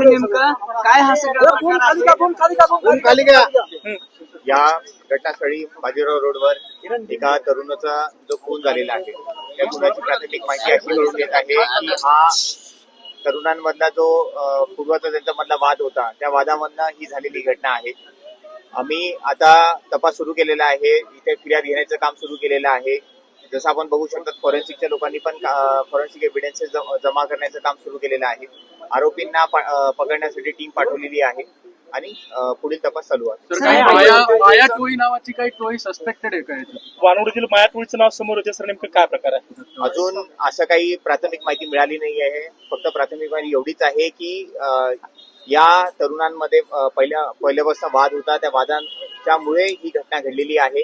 नेमकं काय हा सगळा प्रकार आहे? या घटनास्थळी बाजीराव रोडवर एका तरुणाचा जो खून झालेला आहे त्या खुनाची प्राथमिक माहिती अशी कळून येत आहे की हा तरुणांमधला जो पूर्वाचा त्यांचा मधला वाद होता त्या वादामधनं ही झालेली घटना आहे. आम्ही आता तपास सुरू केलेला आहे इथे फिर्याद घेण्याचं काम सुरू केलेलं आहे. जसं आपण बघू शकतो फॉरेन्सिकच्या लोकांनी पण फॉरेन्सिक एव्हिडन्सेस जमा करण्याचं काम सुरू केलेलं आहे. आरोपींना पकडण्यासाठी टीम पाठवलेली आहे. आणि पुढील तपास चालू आहे. माया माया टोळी नावाची काही टोळी सस्पेक्टेड आहे का याच्यात? वानवडीतील मायाटोळीचं नाव समोर होते सर नेमकं काय प्रकार आहे? अजून असं काही प्राथमिक माहिती मिळाली नाही आहे. फक्त प्राथमिक माहिती एवढीच आहे की या तरुणांमध्ये पहिल्या पहिल्यापासून वाद होता. त्या वादांच्यामुळे ही घटना घडलेली आहे.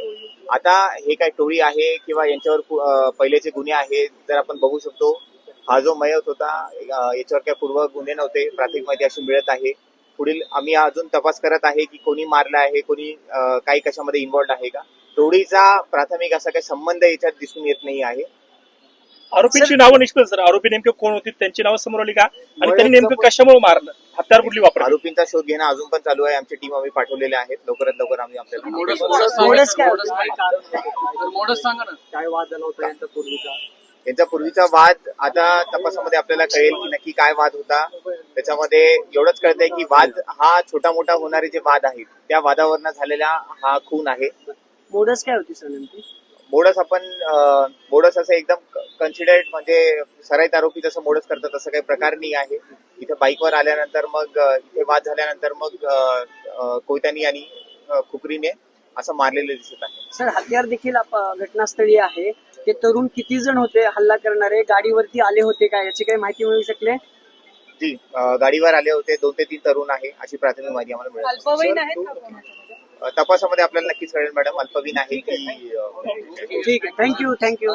आता हे काय टोळी आहे किंवा यांच्यावर पहिलेचे गुन्हे आहेत जर आपण बघू शकतो हा जो मयत होता याच्यावर काही पूर्व गुन्हे नव्हते प्राथमिक माहिती अशी मिळत आहे. पुढील आम्ही अजून तपास करत आहे की कोणी मारला आहे कोणी काही कशामध्ये इन्व्हॉल्ड आहे का? टोळीचा प्राथमिक असा काही संबंध याच्यात दिसून येत नाही आहे. आरोपींची नावं निष्पन्न सर. आरोपी नेमके कोण होती त्यांची नावं समोर आली का? आणि त्यांनी नेमकं कशामुळे मारलं? हत्यार कुठली वापरली आरोपींचा शोध घेणं अजून पण चालू आहे. आमची टीम आम्ही पाठवलेल्या आहेत. लवकरात लवकर आम्ही आपल्याला मोडस मोडस सांगा मोडस काय मोडस काय? तर मोडस सांगा ना. काय वाद झाला होता यांचा पूर्वीचा? यांचा पूर्वीचा वाद आता तपासामध्ये आपल्याला कळेल की नक्की काय वाद होता. त्याच्यामध्ये एवढंच कळतंय की वाद हा छोटा मोठा होणारे जे वाद आहेत त्या वादावरनं झालेला हा खून आहे. मोडस काय होती सर नेमकी? मोडस आपण मोडस असं एकदम कन्सिडर्ड म्हणजे सराईत आरोपी जसं मोडस करतात तसं काही प्रकार नाही आहे. इथे बाईकवर आल्यानंतर मग इथे वाद झाल्यानंतर मग कोयत्यानी आणि अं, खुपरीने असं मारलेलं दिसत आहे. सर हत्यार देखील आप- घटनास्थळी आहे. ते तरुण किती जण होते हल्ला करणारे गाडीवरती आले होते का याची काही माहिती मिळू शकले जी गाडीवर आले होते दोन ते तीन तरुण आहे अशी प्राथमिक माहिती आम्हाला मिळाली तपासामध्ये आपल्याला नक्कीच कळेल मॅडम. अल्पवीन आहे की ठीक आहे. Thank you thank you.